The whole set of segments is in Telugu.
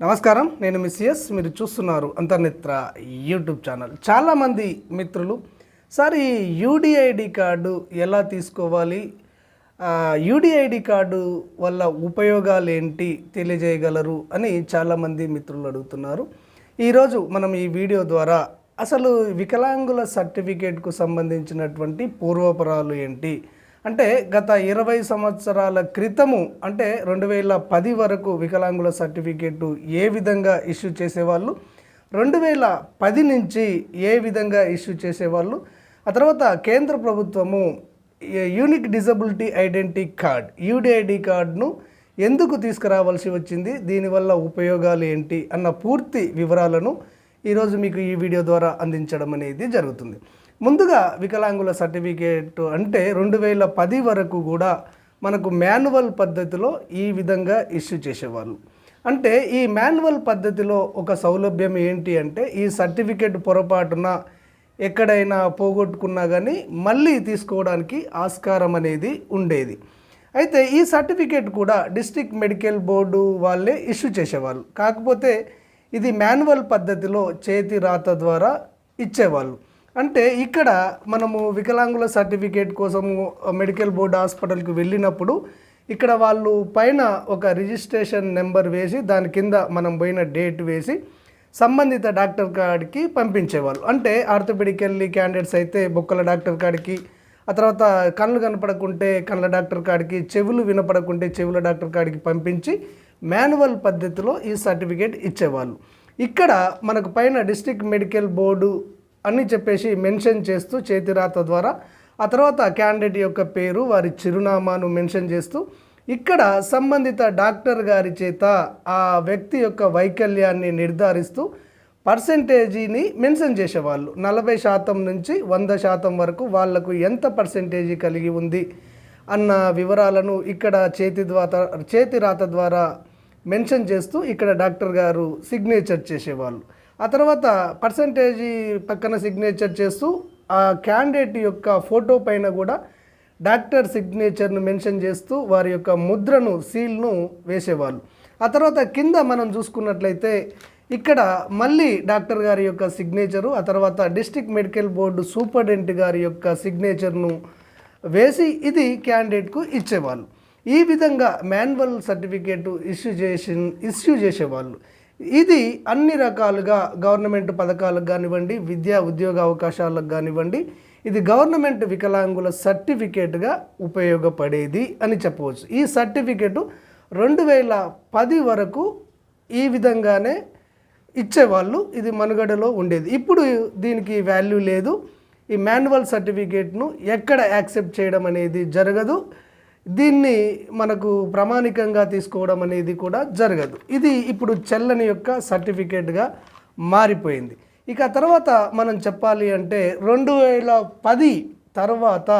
నమస్కారం నేను మిస్ ఎస్ మీరు చూస్తున్నారు అంతర్నిత్ర యూట్యూబ్ ఛానల్. చాలామంది మిత్రులు సార్ ఈ యూడిఐడి కార్డు ఎలా తీసుకోవాలి? యూడిఐడి కార్డు వల్ల ఉపయోగాలు ఏంటి తెలియజేయగలరు? అని చాలామంది మిత్రులు అడుగుతున్నారు. ఈరోజు మనం ఈ వీడియో ద్వారా అసలు వికలాంగుల సర్టిఫికేట్కు సంబంధించినటువంటి పూర్వపరాలు ఏంటి? అంటే గత ఇరవై సంవత్సరాల క్రితము అంటే రెండు వేల పది వరకు వికలాంగుల సర్టిఫికేటు ఏ విధంగా ఇష్యూ చేసేవాళ్ళు రెండు వేల పది నుంచి ఏ విధంగా ఇష్యూ చేసేవాళ్ళు ఆ తర్వాత కేంద్ర ప్రభుత్వము unique disability identity card UDID కార్డును ఎందుకు తీసుకురావాల్సి వచ్చింది దీనివల్ల ఉపయోగాలు ఏంటి అన్న పూర్తి వివరాలను ఈరోజు మీకు ఈ వీడియో ద్వారా అందించడం అనేది జరుగుతుంది. ముందుగా వికలాంగుల సర్టిఫికేట్ అంటే రెండు వేల పది వరకు కూడా మనకు మాన్యువల్ పద్ధతిలో ఈ విధంగా ఇష్యూ చేసేవాళ్ళు. అంటే ఈ మాన్యువల్ పద్ధతిలో ఒక సౌలభ్యం ఏంటి అంటే ఈ సర్టిఫికేట్ పొరపాటున ఎక్కడైనా పోగొట్టుకున్నా కానీ మళ్ళీ తీసుకోవడానికి ఆస్కారం అనేది ఉండేది. అయితే ఈ సర్టిఫికేట్ కూడా డిస్ట్రిక్ట్ మెడికల్ బోర్డు వాళ్ళే ఇష్యూ చేసేవాళ్ళు. కాకపోతే ఇది మాన్యువల్ పద్ధతిలో చేతి రాత ద్వారా ఇచ్చేవాళ్ళు. అంటే ఇక్కడ మనము వికలాంగుల సర్టిఫికేట్ కోసము మెడికల్ బోర్డు హాస్పిటల్కి వెళ్ళినప్పుడు ఇక్కడ వాళ్ళు పైన ఒక రిజిస్ట్రేషన్ నెంబర్ వేసి దాని కింద మనం పోయిన డేట్ వేసి సంబంధిత డాక్టర్ కాడికి పంపించేవాళ్ళు. అంటే ఆర్థోపెడికల్లీ క్యాండిడేట్స్ అయితే బొక్కల డాక్టర్ కాడికి ఆ తర్వాత కళ్ళు కనపడకుంటే కళ్ళ డాక్టర్ కాడికి చెవులు వినపడకుంటే చెవుల డాక్టర్ కాడికి పంపించి మాన్యువల్ పద్ధతిలో ఈ సర్టిఫికేట్ ఇచ్చేవాళ్ళు. ఇక్కడ మనకు పైన డిస్ట్రిక్ట్ మెడికల్ బోర్డు అని చెప్పేసి మెన్షన్ చేస్తూ చేతిరాత ద్వారా ఆ తర్వాత క్యాండిడేట్ యొక్క పేరు వారి చిరునామాను మెన్షన్ చేస్తూ ఇక్కడ సంబంధిత డాక్టర్ గారి చేత ఆ వ్యక్తి యొక్క వైకల్యాన్ని నిర్ధారిస్తూ పర్సంటేజీని మెన్షన్ చేసేవాళ్ళు. నలభై శాతం నుంచి వంద శాతం వరకు వాళ్ళకు ఎంత పర్సంటేజీ కలిగి ఉంది అన్న వివరాలను ఇక్కడ చేతి ద్వారా చేతి రాత ద్వారా మెన్షన్ చేస్తూ ఇక్కడ డాక్టర్ గారు సిగ్నేచర్ చేసేవాళ్ళు. ఆ తర్వాత పర్సంటేజీ పక్కన సిగ్నేచర్ చేస్తూ ఆ క్యాండిడేట్ యొక్క ఫోటో పైన కూడా డాక్టర్ సిగ్నేచర్ను మెన్షన్ చేస్తూ వారి యొక్క ముద్రను సీల్ను వేసేవాళ్ళు. ఆ తర్వాత కింద మనం చూసుకున్నట్లయితే ఇక్కడ మళ్ళీ డాక్టర్ గారి యొక్క సిగ్నేచరు ఆ తర్వాత డిస్టిక్ మెడికల్ బోర్డు సూపరింటెండెంట్ గారి యొక్క సిగ్నేచర్ను వేసి ఇది క్యాండిడేట్కు ఇచ్చేవాళ్ళు. ఈ విధంగా మాన్యువల్ సర్టిఫికేట్ ఇష్యూ చేసి ఇష్యూ చేసేవాళ్ళు. ఇది అన్ని రకాలుగా గవర్నమెంట్ పథకాలకు కానివ్వండి విద్యా ఉద్యోగ అవకాశాలకు కానివ్వండి ఇది గవర్నమెంట్ వికలాంగుల సర్టిఫికేట్గా ఉపయోగపడేది అని చెప్పవచ్చు. ఈ సర్టిఫికేటు రెండు వేల పది వరకు ఈ విధంగానే ఇచ్చేవాళ్ళు ఇది మనుగడలో ఉండేది. ఇప్పుడు దీనికి వాల్యూ లేదు. ఈ మాన్యువల్ సర్టిఫికేట్ను ఎక్కడ యాక్సెప్ట్ చేయడం అనేది జరగదు. దీన్ని మనకు ప్రామాణికంగా తీసుకోవడం అనేది కూడా జరగదు. ఇది ఇప్పుడు చెల్లని యొక్క సర్టిఫికేట్గా మారిపోయింది. ఇక తర్వాత మనం చెప్పాలి అంటే రెండు వేల పది తర్వాత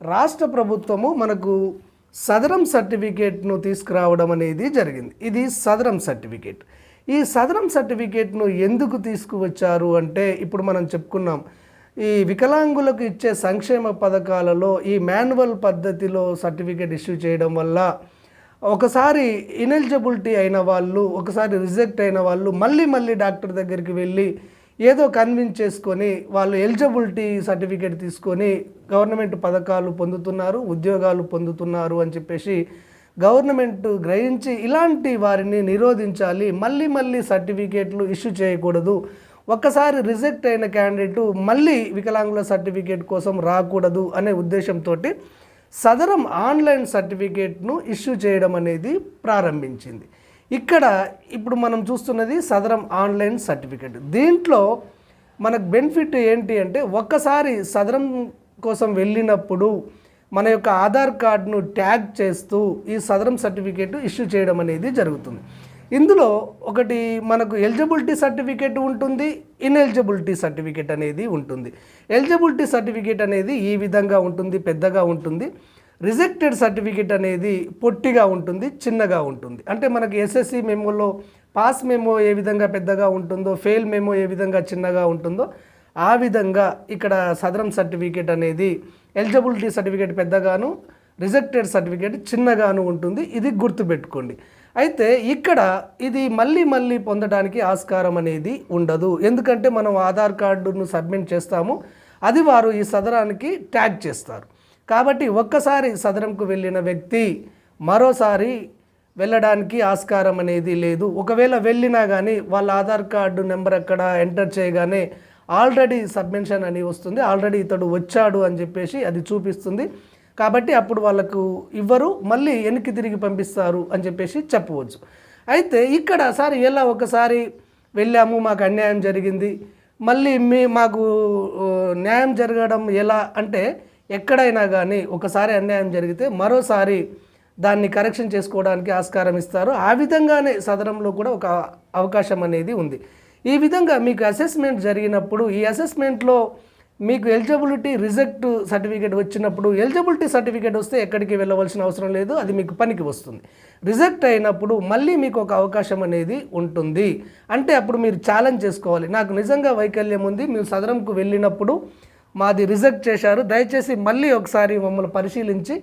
రాష్ట్ర ప్రభుత్వము మనకు సదరం సర్టిఫికేట్ను తీసుకురావడం అనేది జరిగింది. ఇది సదరం సర్టిఫికేట్ ఈ సదరం సర్టిఫికేట్ను ఎందుకు తీసుకువచ్చారు అంటే ఇప్పుడు మనం చెప్పుకున్నాం ఈ వికలాంగులకు ఇచ్చే సంక్షేమ పథకాలలో ఈ మాన్యువల్ పద్ధతిలో సర్టిఫికేట్ ఇష్యూ చేయడం వల్ల ఒకసారి ఇనెలిజిబిలిటీ అయిన వాళ్ళు ఒకసారి రిజెక్ట్ అయిన వాళ్ళు మళ్ళీ మళ్ళీ డాక్టర్ దగ్గరికి వెళ్ళి ఏదో కన్విన్స్ చేసుకొని వాళ్ళు ఎలిజిబిలిటీ సర్టిఫికేట్ తీసుకొని గవర్నమెంట్ పథకాలు పొందుతున్నారు ఉద్యోగాలు పొందుతున్నారు అని చెప్పేసి గవర్నమెంట్ గ్రహించి ఇలాంటి వారిని నిరోధించాలి మళ్ళీ మళ్ళీ సర్టిఫికేట్లు ఇష్యూ చేయకూడదు. ఒక్కసారి రిజెక్ట్ అయిన క్యాండిడేట్ మళ్ళీ వికలాంగుల సర్టిఫికేట్ కోసం రాకూడదు అనే ఉద్దేశంతో సదరం ఆన్లైన్ సర్టిఫికేట్ను ఇష్యూ చేయడం అనేది ప్రారంభించింది. ఇక్కడ ఇప్పుడు మనం చూస్తున్నది సదరం ఆన్లైన్ సర్టిఫికేట్. దీంట్లో మనకు బెనిఫిట్ ఏంటి అంటే ఒక్కసారి సదరం కోసం వెళ్ళినప్పుడు మన యొక్క ఆధార్ కార్డును ట్యాగ్ చేస్తూ ఈ సదరం సర్టిఫికేట్ ఇష్యూ చేయడం అనేది జరుగుతుంది. ఇందులో ఒకటి మనకు ఎలిజిబిలిటీ సర్టిఫికేట్ ఉంటుంది ఇన్ఎలిజిబిలిటీ సర్టిఫికేట్ అనేది ఉంటుంది. ఎలిజిబిలిటీ సర్టిఫికేట్ అనేది ఈ విధంగా ఉంటుంది పెద్దగా ఉంటుంది. రిజెక్టెడ్ సర్టిఫికేట్ అనేది పొట్టిగా ఉంటుంది చిన్నగా ఉంటుంది. అంటే మనకి ఎస్ఎస్సి మెమోలో పాస్ మెమో ఏ విధంగా పెద్దగా ఉంటుందో ఫెయిల్ మెమో ఏ విధంగా చిన్నగా ఉంటుందో ఆ విధంగా ఇక్కడ సదరం సర్టిఫికేట్ అనేది ఎలిజిబిలిటీ సర్టిఫికేట్ పెద్దగాను రిజెక్టెడ్ సర్టిఫికేట్ చిన్నగాను ఉంటుంది. ఇది గుర్తుపెట్టుకోండి. అయితే ఇక్కడ ఇది మళ్ళీ మళ్ళీ పొందడానికి ఆస్కారం అనేది ఉండదు. ఎందుకంటే మనం ఆధార్ కార్డును సబ్మిట్ చేస్తాము అది వారు ఈ సదరానికి ట్యాగ్ చేస్తారు. కాబట్టి ఒక్కసారి సదరంకు వెళ్ళిన వ్యక్తి మరోసారి వెళ్ళడానికి ఆస్కారం అనేది లేదు. ఒకవేళ వెళ్ళినా కానీ వాళ్ళ ఆధార్ కార్డు నెంబర్ అక్కడ ఎంటర్ చేయగానే ఆల్రెడీ సబ్మిషన్ అని వస్తుంది. ఆల్రెడీ ఇతడు వచ్చాడు అని చెప్పేసి అది చూపిస్తుంది. కాబట్టి అప్పుడు వాళ్ళకు ఇవ్వరు మళ్ళీ వెనక్కి తిరిగి పంపిస్తారు అని చెప్పేసి చెప్పవచ్చు. అయితే ఇక్కడ సార్ ఎలా ఒకసారి వెళ్ళాము మాకు అన్యాయం జరిగింది మళ్ళీ మీ మాకు న్యాయం జరగడం ఎలా అంటే ఎక్కడైనా కానీ ఒకసారి అన్యాయం జరిగితే మరోసారి దాన్ని కరెక్షన్ చేసుకోవడానికి ఆస్కారం ఇస్తారు. ఆ విధంగానే సదనంలో కూడా ఒక అవకాశం అనేది ఉంది. ఈ విధంగా మీకు అసెస్మెంట్ జరిగినప్పుడు ఈ అసెస్మెంట్లో మీకు ఎలిజిబిలిటీ రిజెక్ట్ సర్టిఫికేట్ వచ్చినప్పుడు ఎలిజిబిలిటీ సర్టిఫికేట్ వస్తే ఎక్కడికి వెళ్ళవలసిన అవసరం లేదు అది మీకు పనికి వస్తుంది. రిజెక్ట్ అయినప్పుడు మళ్ళీ మీకు ఒక అవకాశం అనేది ఉంటుంది. అంటే అప్పుడు మీరు ఛాలెంజ్ చేసుకోవాలి. నాకు నిజంగా వైకల్యం ఉంది మీరు సదరంకు వెళ్ళినప్పుడు మాది రిజెక్ట్ చేశారు దయచేసి మళ్ళీ ఒకసారి మమ్మల్ని పరిశీలించి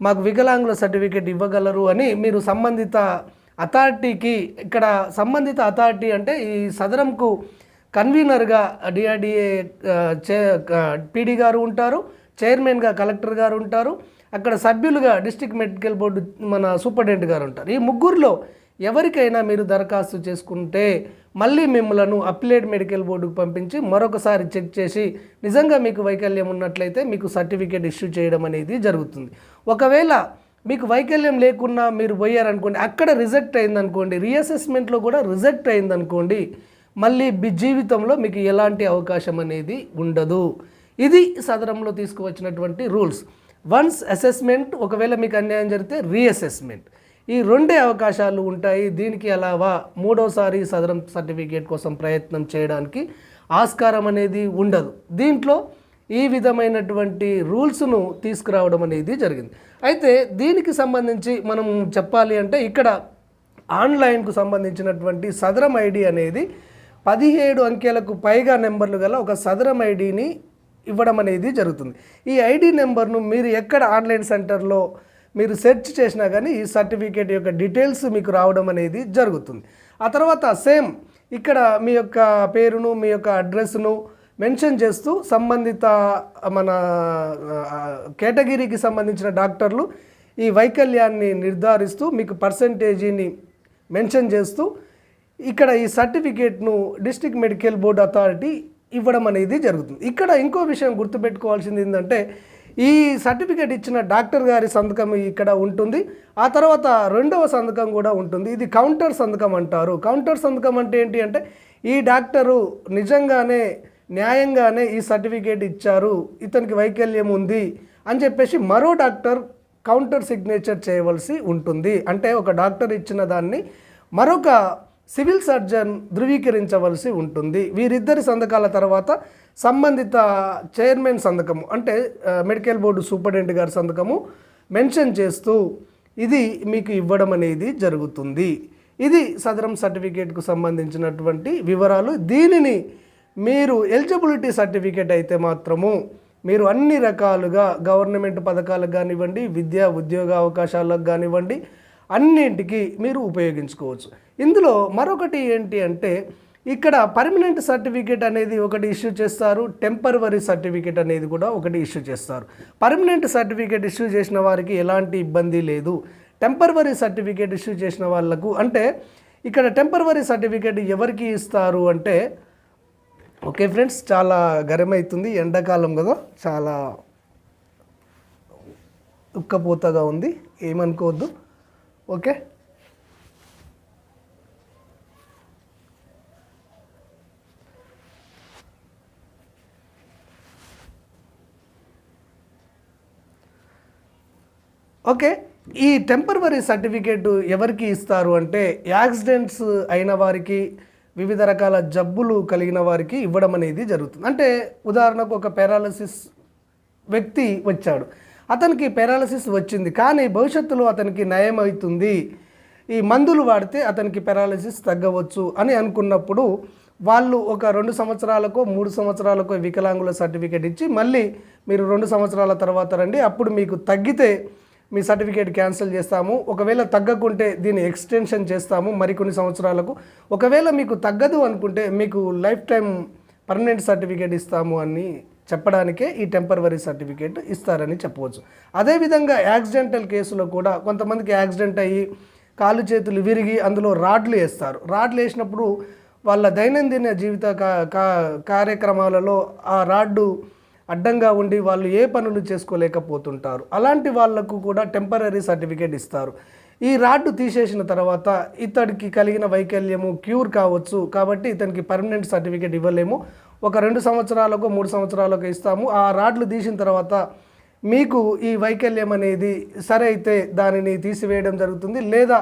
మాకు వికలాంగుల సర్టిఫికేట్ ఇవ్వగలరు అని మీరు సంబంధిత అథారిటీకి ఇక్కడ సంబంధిత అథారిటీ అంటే ఈ సదరంకు కన్వీనర్గా డిఆర్డిఏ చే పీడీ గారు ఉంటారు చైర్మన్గా కలెక్టర్ గారు ఉంటారు అక్కడ సభ్యులుగా డిస్టిక్ మెడికల్ బోర్డు మన సూపరింటెండెంట్ గారు ఉంటారు. ఈ ముగ్గురులో ఎవరికైనా మీరు దరఖాస్తు చేసుకుంటే మళ్ళీ మిమ్మలను అప్లేట్ మెడికల్ బోర్డుకు పంపించి మరొకసారి చెక్ చేసి నిజంగా మీకు వైకల్యం ఉన్నట్లయితే మీకు సర్టిఫికేట్ ఇష్యూ చేయడం అనేది జరుగుతుంది. ఒకవేళ మీకు వైకల్యం లేకున్నా మీరు పోయారనుకోండి అక్కడ రిజెక్ట్ అయిందనుకోండి రీఅసెస్మెంట్లో కూడా రిజెక్ట్ అయిందనుకోండి మళ్ళీ మీ జీవితంలో మీకు ఎలాంటి అవకాశం అనేది ఉండదు. ఇది సదరంలో తీసుకువచ్చినటువంటి రూల్స్. వన్స్ అసెస్మెంట్ ఒకవేళ మీకు అన్యాయం జరిగితే రీఅసెస్మెంట్. ఈ రెండే అవకాశాలు ఉంటాయి. దీనికి అలావా మూడోసారి సదరం సర్టిఫికేట్ కోసం ప్రయత్నం చేయడానికి ఆస్కారం అనేది ఉండదు. దీంట్లో ఈ విధమైనటువంటి రూల్స్ను తీసుకురావడం అనేది జరిగింది. అయితే దీనికి సంబంధించి మనం చెప్పాలి అంటే ఇక్కడ ఆన్లైన్కు సంబంధించినటువంటి సదరం ఐడి అనేది పదిహేడు అంకెలకు పైగా నెంబర్లు గల ఒక సదరం ఐడిని ఇవ్వడం అనేది జరుగుతుంది. ఈ ఐడి నెంబర్ను మీరు ఎక్కడ ఆన్లైన్ సెంటర్లో మీరు సెర్చ్ చేసినా కానీ ఈ సర్టిఫికేట్ యొక్క డీటెయిల్స్ మీకు రావడం అనేది జరుగుతుంది. ఆ తర్వాత సేమ్ ఇక్కడ మీ యొక్క పేరును మీ యొక్క అడ్రస్ను మెన్షన్ చేస్తూ సంబంధిత మన కేటగిరీకి సంబంధించిన డాక్టర్లు ఈ వైకల్యాన్ని నిర్ధారిస్తూ మీకు పర్సంటేజీని మెన్షన్ చేస్తూ ఇక్కడ ఈ సర్టిఫికేట్ను డిస్ట్రిక్ట్ మెడికల్ బోర్డ్ అథారిటీ ఇవ్వడం అనేది జరుగుతుంది. ఇక్కడ ఇంకో విషయం గుర్తుపెట్టుకోవాల్సింది ఏంటంటే ఈ సర్టిఫికేట్ ఇచ్చిన డాక్టర్ గారి సంతకం ఇక్కడ ఉంటుంది. ఆ తర్వాత రెండవ సంతకం కూడా ఉంటుంది. ఇది కౌంటర్ సంతకం అంటారు. కౌంటర్ సంతకం అంటే ఏంటి అంటే ఈ డాక్టరు నిజంగానే న్యాయంగానే ఈ సర్టిఫికేట్ ఇచ్చారు. ఇతనికి వైకల్యం ఉంది అని చెప్పేసి మరో డాక్టర్ కౌంటర్ సిగ్నేచర్ చేయవలసి ఉంటుంది. అంటే ఒక డాక్టర్ ఇచ్చిన దాన్ని మరొక సివిల్ సర్జన్ ధృవీకరించవలసి ఉంటుంది. వీరిద్దరి సంతకాల తర్వాత సంబంధిత చైర్మన్ సంతకము అంటే మెడికల్ బోర్డు సూపరింటెండెంట్ గారి సంతకము మెన్షన్ చేస్తూ ఇది మీకు ఇవ్వడం అనేది జరుగుతుంది. ఇది సదరం సర్టిఫికేట్కు సంబంధించినటువంటి వివరాలు. దీనిని మీరు ఎలిజిబిలిటీ సర్టిఫికేట్ అయితే మాత్రము మీరు అన్ని రకాలుగా గవర్నమెంట్ పథకాలకు కానివ్వండి విద్యా ఉద్యోగ అవకాశాలకు కానివ్వండి అన్నింటికి మీరు ఉపయోగించుకోవచ్చు. ఇందులో మరొకటి ఏంటి అంటే ఇక్కడ పర్మనెంట్ సర్టిఫికేట్ అనేది ఒకటి ఇష్యూ చేస్తారు టెంపరవరీ సర్టిఫికేట్ అనేది కూడా ఒకటి ఇష్యూ చేస్తారు. పర్మనెంట్ సర్టిఫికేట్ ఇష్యూ చేసిన వారికి ఎలాంటి ఇబ్బంది లేదు. టెంపరవరీ సర్టిఫికేట్ ఇష్యూ చేసిన వాళ్ళకు అంటే ఇక్కడ టెంపరవరీ సర్టిఫికేట్ ఎవరికి ఇస్తారు అంటే ఓకే ఫ్రెండ్స్ చాలా గరమవుతుంది ఎండాకాలం కదా చాలా ఉక్కపోతగా ఉంది. ఏమనుకోవద్దు. ఓకే? ఓకే. ఈ టెంపరవరీ సర్టిఫికేట్ ఎవరికి ఇస్తారు అంటే యాక్సిడెంట్స్ అయిన వారికి వివిధ రకాల జబ్బులు కలిగిన వారికి ఇవ్వడం అనేది జరుగుతుంది. అంటే ఉదాహరణకు ఒక పారాలసిస్ వ్యక్తి వచ్చాడు. అతనికి పెరాలసిస్ వచ్చింది కానీ భవిష్యత్తులో అతనికి నయమవుతుంది ఈ మందులు వాడితే అతనికి పెరాలసిస్ తగ్గవచ్చు అని అనుకున్నప్పుడు వాళ్ళు ఒక రెండు సంవత్సరాలకో మూడు సంవత్సరాలకో వికలాంగుల సర్టిఫికేట్ ఇచ్చి మళ్ళీ మీరు రెండు సంవత్సరాల తర్వాత రండి అప్పుడు మీకు తగ్గితే మీ సర్టిఫికేట్ క్యాన్సిల్ చేస్తాము. ఒకవేళ తగ్గకుంటే దీన్ని ఎక్స్టెన్షన్ చేస్తాము మరికొన్ని సంవత్సరాలకు. ఒకవేళ మీకు తగ్గదు అనుకుంటే మీకు లైఫ్ టైం పర్మనెంట్ సర్టిఫికేట్ ఇస్తాము అని చెప్పడానికే ఈ టెంపరవరీ సర్టిఫికేట్ ఇస్తారని చెప్పవచ్చు. అదేవిధంగా యాక్సిడెంటల్ కేసులో కూడా కొంతమందికి యాక్సిడెంట్ అయ్యి కాళ్ళు చేతులు విరిగి అందులో రాడ్లు వేస్తారు. రాడ్లు వేసినప్పుడు వాళ్ళ దైనందిన జీవిత కా- కా- కార్యక్రమాలలో ఆ రాడ్డు అడ్డంగా ఉండి వాళ్ళు ఏ పనులు చేసుకోలేకపోతుంటారు. అలాంటి వాళ్ళకు కూడా టెంపరీ సర్టిఫికేట్ ఇస్తారు. ఈ రాడ్డు తీసేసిన తర్వాత ఇతడికి కలిగిన వైకల్యము క్యూర్ కావచ్చు కాబట్టి ఇతనికి పర్మనెంట్ సర్టిఫికేట్ ఇవ్వలేము. ఒక రెండు సంవత్సరాలకు మూడు సంవత్సరాలకు ఇస్తాము. ఆ రాడ్లు తీసిన తర్వాత మీకు ఈ వైకల్యం అనేది సరే అయితే దానిని తీసివేయడం జరుగుతుంది. లేదా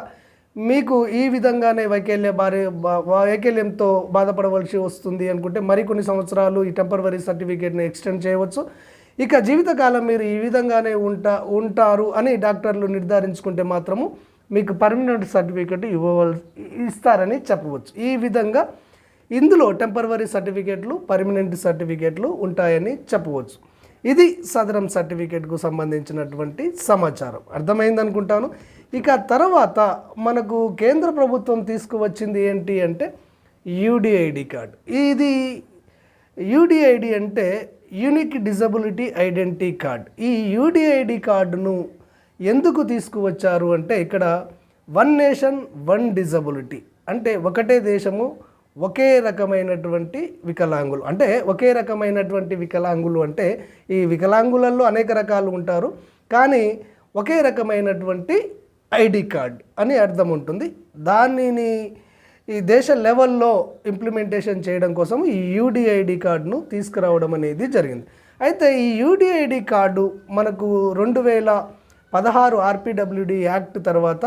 మీకు ఈ విధంగానే వైకల్య భార్య వైకల్యంతో బాధపడవలసి వస్తుంది అనుకుంటే మరికొన్ని సంవత్సరాలు ఈ టెంపరవరీ సర్టిఫికేట్ని ఎక్స్టెండ్ చేయవచ్చు. ఇక జీవితకాలం మీరు ఈ విధంగానే ఉంటా ఉంటారు అని డాక్టర్లు నిర్ధారించుకుంటే మాత్రము మీకు పర్మనెంట్ సర్టిఫికేట్ ఇవ్వవల్ ఇస్తారని చెప్పవచ్చు. ఈ విధంగా ఇందులో టెంపరవరీ సర్టిఫికేట్లు పర్మనెంట్ సర్టిఫికేట్లు ఉంటాయని చెప్పవచ్చు. ఇది సదరం సర్టిఫికేట్కు సంబంధించినటువంటి సమాచారం. అర్థమైందనుకుంటాను. ఇక తర్వాత మనకు కేంద్ర ప్రభుత్వం తీసుకువచ్చింది ఏంటి అంటే యూడిఐడి కార్డ్. ఇది యూడిఐడి అంటే యూనిక్ డిజబిలిటీ ఐడెంటిటీ కార్డ్. ఈ యూడిఐడి కార్డును ఎందుకు తీసుకువచ్చారు అంటే ఇక్కడ వన్ నేషన్ వన్ డిజబిలిటీ. అంటే ఒకటే దేశము ఒకే రకమైనటువంటి వికలాంగులు. అంటే ఒకే రకమైనటువంటి వికలాంగులు అంటే ఈ వికలాంగులలో అనేక రకాలు ఉంటారు. కానీ ఒకే రకమైనటువంటి ఐడి కార్డ్ అని అర్థం ఉంటుంది. దానిని ఈ దేశ లెవెల్లో ఇంప్లిమెంటేషన్ చేయడం కోసం ఈ యూడిఐడి కార్డును తీసుకురావడం అనేది జరిగింది. అయితే ఈ యూడిఐడి కార్డు మనకు రెండు వేల పదహారు ఆర్పిడబ్ల్యూడి యాక్ట్ తర్వాత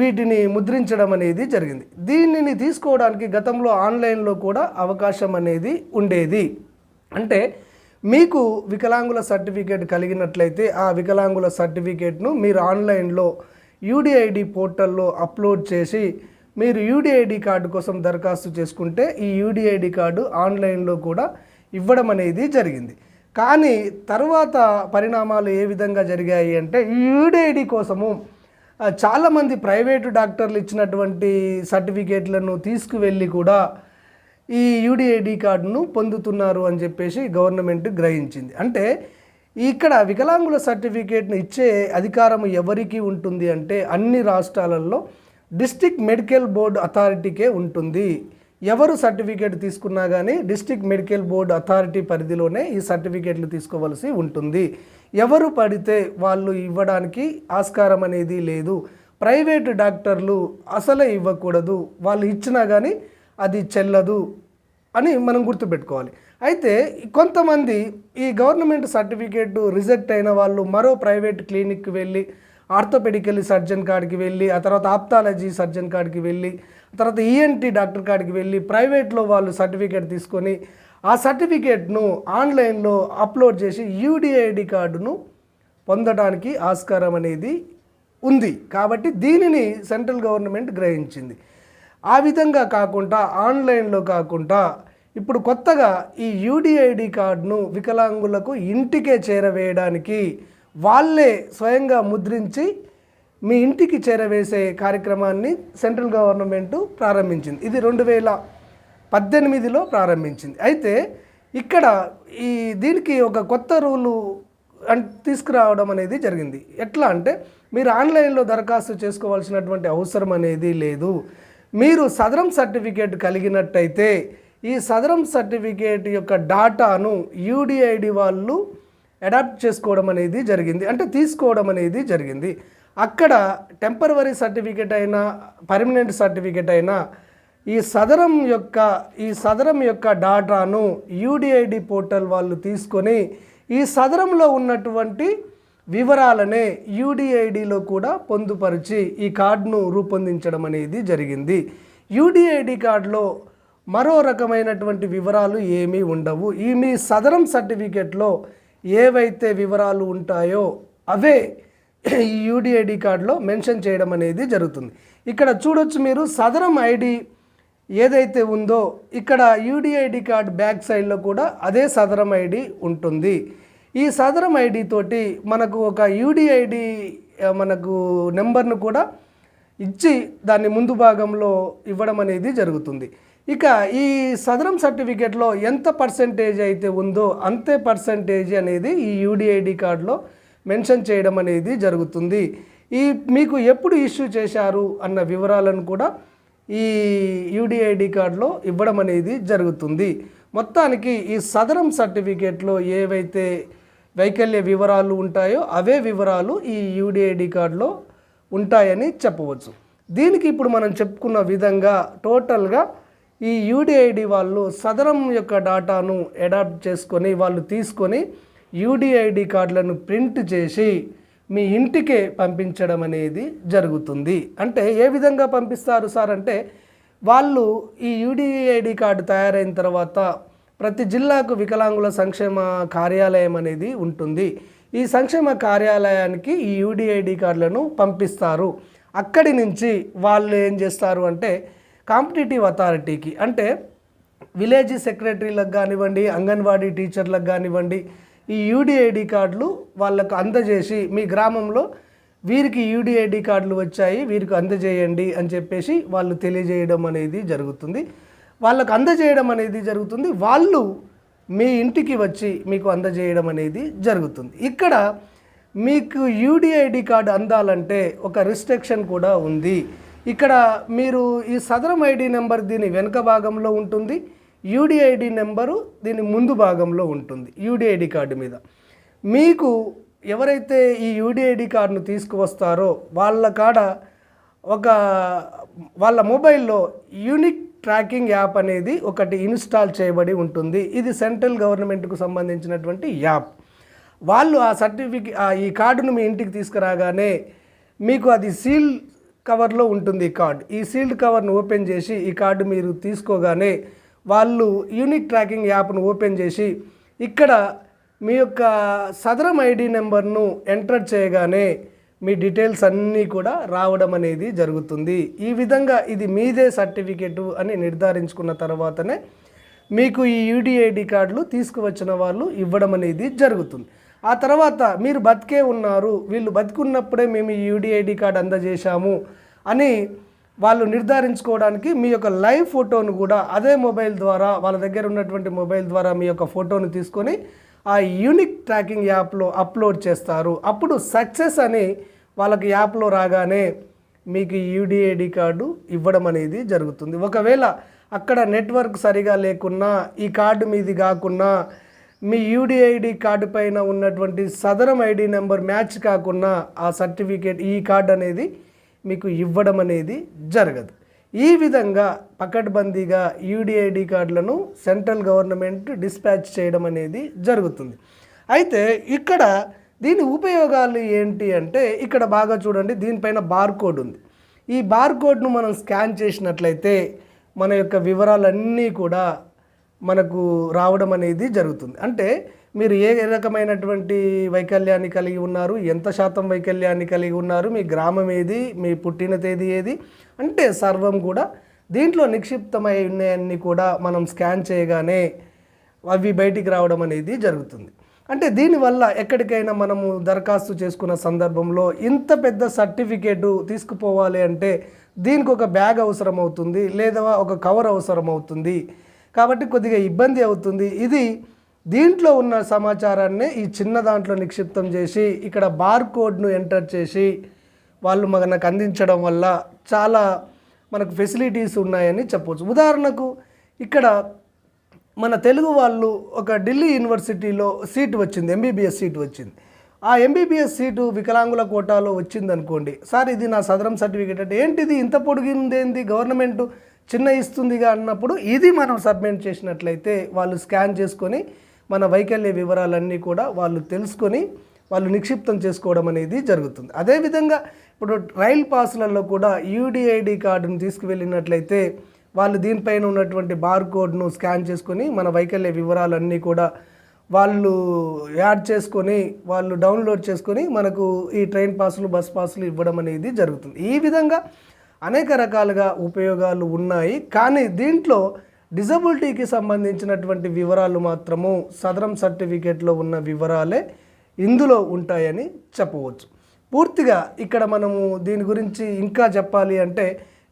వీటిని ముద్రించడం అనేది జరిగింది. దీనిని తీసుకోవడానికి గతంలో ఆన్లైన్లో కూడా అవకాశం అనేది ఉండేది. అంటే మీకు వికలాంగుల సర్టిఫికేట్ కలిగినట్లయితే ఆ వికలాంగుల సర్టిఫికేట్ను మీరు ఆన్లైన్లో యూడిఐడి పోర్టల్లో అప్లోడ్ చేసి మీరు యూడిఐడి కార్డు కోసం దరఖాస్తు చేసుకుంటే ఈ యూడిఐడి కార్డు ఆన్లైన్లో కూడా ఇవ్వడం అనేది జరిగింది. కానీ తర్వాత పరిణామాలు ఏ విధంగా జరిగాయి అంటే ఈ యూడిఐడి కోసము చాలామంది ప్రైవేటు డాక్టర్లు ఇచ్చినటువంటి సర్టిఫికేట్లను తీసుకువెళ్ళి కూడా ఈ యూడిఐడి కార్డును పొందుతున్నారు అని చెప్పేసి గవర్నమెంట్ గ్రహించింది. అంటే ఇక్కడ వికలాంగుల సర్టిఫికేట్ను ఇచ్చే అధికారం ఎవరికి ఉంటుంది అంటే అన్ని రాష్ట్రాలలో డిస్టిక్ మెడికల్ బోర్డు అథారిటీకే ఉంటుంది. ఎవరు సర్టిఫికేట్ తీసుకున్నా కానీ డిస్టిక్ మెడికల్ బోర్డు అథారిటీ పరిధిలోనే ఈ సర్టిఫికేట్లు తీసుకోవాల్సి ఉంటుంది. ఎవరు పడితే వాళ్ళు ఇవ్వడానికి ఆస్కారం అనేది లేదు. ప్రైవేటు డాక్టర్లు అసలే ఇవ్వకూడదు. వాళ్ళు ఇచ్చినా కానీ అది చెల్లదు అని మనం గుర్తుపెట్టుకోవాలి. అయితే కొంతమంది ఈ గవర్నమెంట్ సర్టిఫికేట్ రిజెక్ట్ అయిన వాళ్ళు మరో ప్రైవేట్ క్లినిక్కి వెళ్ళి ఆర్థోపెడికల్ సర్జన్ కాడికి వెళ్ళి ఆ తర్వాత ఆప్తాలజీ సర్జన్ కాడికి వెళ్ళి తర్వాత ఈఎన్టీ డాక్టర్ కాడికి వెళ్ళి ప్రైవేట్లో వాళ్ళు సర్టిఫికేట్ తీసుకొని ఆ సర్టిఫికేట్ను ఆన్లైన్లో అప్లోడ్ చేసి యూడిఐడి కార్డును పొందడానికి ఆస్కారం అనేది ఉంది. కాబట్టి దీనిని సెంట్రల్ గవర్నమెంట్ గ్రహించింది. ఆ విధంగా కాకుండా ఆన్లైన్లో కాకుండా ఇప్పుడు కొత్తగా ఈ యూడిఐడి కార్డును వికలాంగులకు ఇంటికే చేరవేయడానికి వాళ్ళే స్వయంగా ముద్రించి మీ ఇంటికి చేరవేసే కార్యక్రమాన్ని సెంట్రల్ గవర్నమెంట్ ప్రారంభించింది. ఇది రెండు వేల పద్దెనిమిదిలో ప్రారంభించింది. అయితే ఇక్కడ ఈ దీనికి ఒక కొత్త రూలు తీసుకురావడం అనేది జరిగింది. ఎట్లా అంటే మీరు ఆన్లైన్లో దరఖాస్తు చేసుకోవాల్సినటువంటి అవసరం అనేది లేదు. మీరు సదరం సర్టిఫికేట్ కలిగినట్టయితే ఈ సదరం సర్టిఫికేట్ యొక్క డాటాను యూడిఐడి వాళ్ళు అడాప్ట్ చేసుకోవడం అనేది జరిగింది. అంటే తీసుకోవడం అనేది జరిగింది. అక్కడ టెంపరవరీ సర్టిఫికేట్ అయినా పర్మనెంట్ సర్టిఫికేట్ అయినా ఈ సదరం యొక్క ఈ సదరం యొక్క డాటాను యూడిఐడి పోర్టల్ వాళ్ళు తీసుకొని ఈ సదరంలో ఉన్నటువంటి వివరాలనే యూడిఐడిలో కూడా పొందుపరిచి ఈ కార్డును రూపొందించడం అనేది జరిగింది. యూడిఐడి కార్డులో మరో రకమైనటువంటి వివరాలు ఏమీ ఉండవు. ఈ మీ సదరం సర్టిఫికేట్లో ఏవైతే వివరాలు ఉంటాయో అవే ఈ యూడిఐడి కార్డులో మెన్షన్ చేయడం అనేది జరుగుతుంది. ఇక్కడ చూడొచ్చు మీరు సదరం ఐడి ఏదైతే ఉందో ఇక్కడ యూడిఐడి కార్డ్ బ్యాక్ సైడ్లో కూడా అదే సదరం ఐడి ఉంటుంది. ఈ సదరం ఐడి తోటి మనకు ఒక యూడిఐడి మనకు నెంబర్ను కూడా ఇచ్చి దాన్ని ముందు భాగంలో ఇవ్వడం అనేది జరుగుతుంది. ఇక ఈ సదరం సర్టిఫికేట్లో ఎంత పర్సెంటేజ్ అయితే ఉందో అంతే పర్సెంటేజ్ అనేది ఈ యూడిఐడి కార్డులో మెన్షన్ చేయడం అనేది జరుగుతుంది. ఈ మీకు ఎప్పుడు ఇష్యూ చేశారు అన్న వివరాలను కూడా ఈ యూడిఐడి కార్డులో ఇవ్వడం అనేది జరుగుతుంది. మొత్తానికి ఈ సదరం సర్టిఫికేట్లో ఏవైతే వైకల్య వివరాలు ఉంటాయో అవే వివరాలు ఈ యూడిఐడి కార్డులో ఉంటాయని చెప్పవచ్చు. దీనికి ఇప్పుడు మనం చెప్పుకున్న విధంగా టోటల్గా ఈ యూడిఐడి వాళ్ళు సదరం యొక్క డాటాను అడాప్ట్ చేసుకొని వాళ్ళు తీసుకొని యూడిఐడి కార్డులను ప్రింట్ చేసి మీ ఇంటికే పంపించడం అనేది జరుగుతుంది. అంటే ఏ విధంగా పంపిస్తారు సార్ అంటే వాళ్ళు ఈ యూడిఐడి కార్డు తయారైన తర్వాత ప్రతి జిల్లాకు వికలాంగుల సంక్షేమ కార్యాలయం అనేది ఉంటుంది. ఈ సంక్షేమ కార్యాలయానికి ఈ యూడిఐడి కార్డులను పంపిస్తారు. అక్కడి నుంచి వాళ్ళు ఏం చేస్తారు అంటే కాంపిటేటివ్ అథారిటీకి అంటే విలేజ్ సెక్రటరీలకు కానివ్వండి అంగన్వాడీ టీచర్లకు కానివ్వండి ఈ యూడిఐడి కార్డులు వాళ్ళకు అందజేసి మీ గ్రామంలో వీరికి యూడిఐడి కార్డులు వచ్చాయి వీరికి అందజేయండి అని చెప్పేసి వాళ్ళు తెలియజేయడం అనేది జరుగుతుంది. వాళ్ళకు అందజేయడం అనేది జరుగుతుంది. వాళ్ళు మీ ఇంటికి వచ్చి మీకు అందజేయడం అనేది జరుగుతుంది. ఇక్కడ మీకు యూడిఐడి కార్డు అందాలంటే ఒక రిస్ట్రిక్షన్ కూడా ఉంది. ఇక్కడ మీరు ఈ సదరం ఐడి నెంబర్ దీని వెనుక భాగంలో ఉంటుంది. యూడిఐడి నెంబరు దీని ముందు భాగంలో ఉంటుంది యూడిఐడి కార్డు మీద. మీకు ఎవరైతే ఈ యూడిఐడి కార్డును తీసుకువస్తారో వాళ్ళ కాడ ఒక వాళ్ళ మొబైల్లో యూనిక్ ట్రాకింగ్ యాప్ అనేది ఒకటి ఇన్స్టాల్ చేయబడి ఉంటుంది. ఇది సెంట్రల్ గవర్నమెంట్కు సంబంధించినటువంటి యాప్. వాళ్ళు ఆ సర్టిఫికేట్ ఈ కార్డును మీ ఇంటికి తీసుకురాగానే మీకు అది సీల్ కవర్లో ఉంటుంది ఈ కార్డు. ఈ సీల్డ్ కవర్ను ఓపెన్ చేసి ఈ కార్డు మీరు తీసుకోగానే వాళ్ళు యూనిక్ ట్రాకింగ్ యాప్ను ఓపెన్ చేసి ఇక్కడ మీ యొక్క సదరం ఐడి నెంబర్ను ఎంటర్ చేయగానే మీ డీటెయిల్స్ అన్నీ కూడా రావడం అనేది జరుగుతుంది. ఈ విధంగా ఇది మీదే సర్టిఫికెట్ అని నిర్ధారించుకున్న తర్వాతనే మీకు ఈ యూడిఐడి కార్డులు తీసుకువచ్చిన వాళ్ళు ఇవ్వడం అనేది జరుగుతుంది. ఆ తర్వాత మీరు బతికే ఉన్నారు వీళ్ళు బతికున్నప్పుడే మేము ఈ యూడిఐడి కార్డు అందజేశాము అని వాళ్ళు నిర్ధారించుకోవడానికి మీ యొక్క లైవ్ ఫోటోను కూడా అదే మొబైల్ ద్వారా వాళ్ళ దగ్గర ఉన్నటువంటి మొబైల్ ద్వారా మీ యొక్క ఫోటోను తీసుకొని ఆ యూనిక్ ట్రాకింగ్ యాప్లో అప్లోడ్ చేస్తారు. అప్పుడు సక్సెస్ అని వాళ్ళకి యాప్లో రాగానే మీకు యూడిఐడి కార్డు ఇవ్వడం అనేది జరుగుతుంది. ఒకవేళ అక్కడ నెట్వర్క్ సరిగా లేకున్నా ఈ కార్డు మీది కాకున్నా మీ యూడిఐడి కార్డు పైన ఉన్నటువంటి సదరం ఐడి నెంబర్ మ్యాచ్ కాకుండా ఆ సర్టిఫికేట్ ఈ కార్డు అనేది మీకు ఇవ్వడం అనేది జరగదు. ఈ విధంగా పకడ్బందీగా యూడిఐడి కార్డులను సెంట్రల్ గవర్నమెంట్ డిస్పాచ్ చేయడం అనేది జరుగుతుంది. అయితే ఇక్కడ దీని ఉపయోగాలు ఏంటి అంటే ఇక్కడ బాగా చూడండి దీనిపైన బార్కోడ్ ఉంది. ఈ బార్కోడ్ను మనం స్కాన్ చేసినట్లయితే మన యొక్క వివరాలన్నీ కూడా మనకు రావడం అనేది జరుగుతుంది. అంటే మీరు ఏ రకమైనటువంటి వైకల్యాన్ని కలిగి ఉన్నారు? ఎంత శాతం వైకల్యాన్ని కలిగి ఉన్నారు? మీ గ్రామం ఏది? మీ పుట్టిన తేదీ ఏది? అంటే సర్వం కూడా దీంట్లో నిక్షిప్తమై ఉన్నాయన్నీ కూడా మనం స్కాన్ చేయగానే అవి బయటికి రావడం అనేది జరుగుతుంది. అంటే దీనివల్ల ఎక్కడికైనా మనము దరఖాస్తు చేసుకున్న సందర్భంలో ఇంత పెద్ద సర్టిఫికేటు తీసుకుపోవాలి అంటే దీనికి ఒక బ్యాగ్ అవసరం అవుతుంది లేదా ఒక కవర్ అవసరం అవుతుంది కాబట్టి కొద్దిగా ఇబ్బంది అవుతుంది. ఇది దీంట్లో ఉన్న సమాచారాన్ని ఈ చిన్న దాంట్లో నిక్షిప్తం చేసి ఇక్కడ బార్ కోడ్ను ఎంటర్ చేసి వాళ్ళు మనకు అందించడం వల్ల చాలా మనకు ఫెసిలిటీస్ ఉన్నాయని చెప్పవచ్చు ఉదాహరణకు ఇక్కడ మన తెలుగు వాళ్ళు ఒక ఢిల్లీ యూనివర్సిటీలో సీటు వచ్చింది ఎంబీబీఎస్ సీటు వచ్చింది. ఆ ఎంబీబీఎస్ సీటు వికలాంగుల కోటాలో వచ్చింది అనుకోండి సార్ ఇది నా సదరం సర్టిఫికేట్ అంటే ఏంటిది? ఇంత పొడిగిందేంది? గవర్నమెంట్ చిన్న ఇస్తుందిగా అన్నప్పుడు ఇది మనం సబ్మిట్ చేసినట్లయితే వాళ్ళు స్కాన్ చేసుకొని మన వైకల్య వివరాలన్నీ కూడా వాళ్ళు తెలుసుకొని వాళ్ళు నిక్షిప్తం చేసుకోవడం అనేది జరుగుతుంది. అదేవిధంగా ఇప్పుడు రైల్ పాస్లలో కూడా యూడిఐడి కార్డును తీసుకువెళ్ళినట్లయితే వాళ్ళు దీనిపైన ఉన్నటువంటి బార్కోడ్ను స్కాన్ చేసుకొని మన వైకల్య వివరాలన్నీ కూడా వాళ్ళు యాడ్ చేసుకొని వాళ్ళు డౌన్లోడ్ చేసుకొని మనకు ఈ ట్రైన్ పాసులు బస్ పాసులు ఇవ్వడం అనేది జరుగుతుంది. ఈ విధంగా అనేక రకాలుగా ఉపయోగాలు ఉన్నాయి. కానీ దీంట్లో డిజబిలిటీకి సంబంధించినటువంటి వివరాలు మాత్రము సదరం సర్టిఫికేట్లో ఉన్న వివరాలే ఇందులో ఉంటాయని చెప్పవచ్చు. పూర్తిగా ఇక్కడ మనము దీని గురించి ఇంకా చెప్పాలి అంటే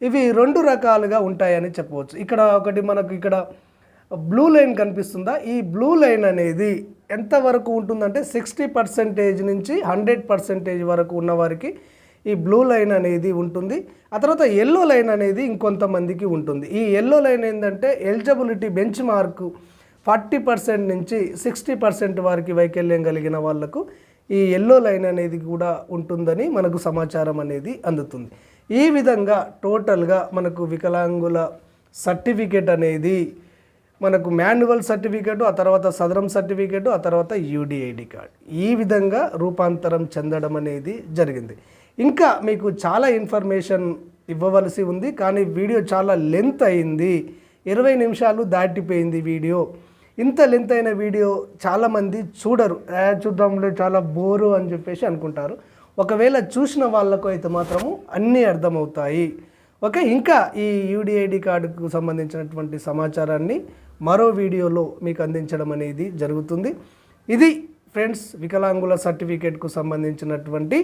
ఇవి రెండు రకాలుగా ఉంటాయని చెప్పవచ్చు. ఇక్కడ ఒకటి మనకు ఇక్కడ బ్లూ లైన్ కనిపిస్తుందా? ఈ బ్లూ లైన్ అనేది ఎంతవరకు ఉంటుందంటే సిక్స్టీ పర్సెంటేజ్ నుంచి హండ్రెడ్ పర్సెంటేజ్ వరకు ఉన్నవారికి ఈ బ్లూ లైన్ అనేది ఉంటుంది. ఆ తర్వాత ఎల్లో లైన్ అనేది ఇంకొంతమందికి ఉంటుంది. ఈ ఎల్లో లైన్ ఏంటంటే eligibility bench mark forty percent నుంచి సిక్స్టీ పర్సెంట్ వారికి వైకల్యం కలిగిన వాళ్ళకు ఈ ఎల్లో లైన్ అనేది కూడా ఉంటుందని మనకు సమాచారం అనేది అందుతుంది. ఈ విధంగా టోటల్గా మనకు వికలాంగుల సర్టిఫికేట్ అనేది మనకు మాన్యువల్ సర్టిఫికేటు ఆ తర్వాత సదరం సర్టిఫికేటు ఆ తర్వాత యూడిఐడి కార్డ్ ఈ విధంగా రూపాంతరం చెందడం అనేది జరిగింది. ఇంకా మీకు చాలా ఇన్ఫర్మేషన్ ఇవ్వవలసి ఉంది కానీ వీడియో చాలా లెంత్ అయింది. ఇరవై నిమిషాలు దాటిపోయింది వీడియో. ఇంత లెంత్ అయిన వీడియో చాలామంది చూడరు. చూద్దాంలో చాలా బోరు అని చెప్పేసి అనుకుంటారు. ఒకవేళ చూసిన వాళ్ళకు అయితే మాత్రము అన్నీ అర్థమవుతాయి. ఓకే ఇంకా ఈ యూడిఐడి కార్డుకు సంబంధించినటువంటి సమాచారాన్ని మరో వీడియోలో మీకు అందించడం అనేది జరుగుతుంది. ఇది ఫ్రెండ్స్ వికలాంగుల సర్టిఫికేట్కు సంబంధించినటువంటి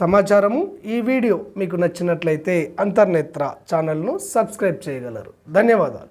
సమాచారము ఈ వీడియో మీకు నచ్చినట్లయితే అంతర్నేత్ర ఛానల్ను సబ్స్క్రైబ్ చేయగలరు. ధన్యవాదాలు.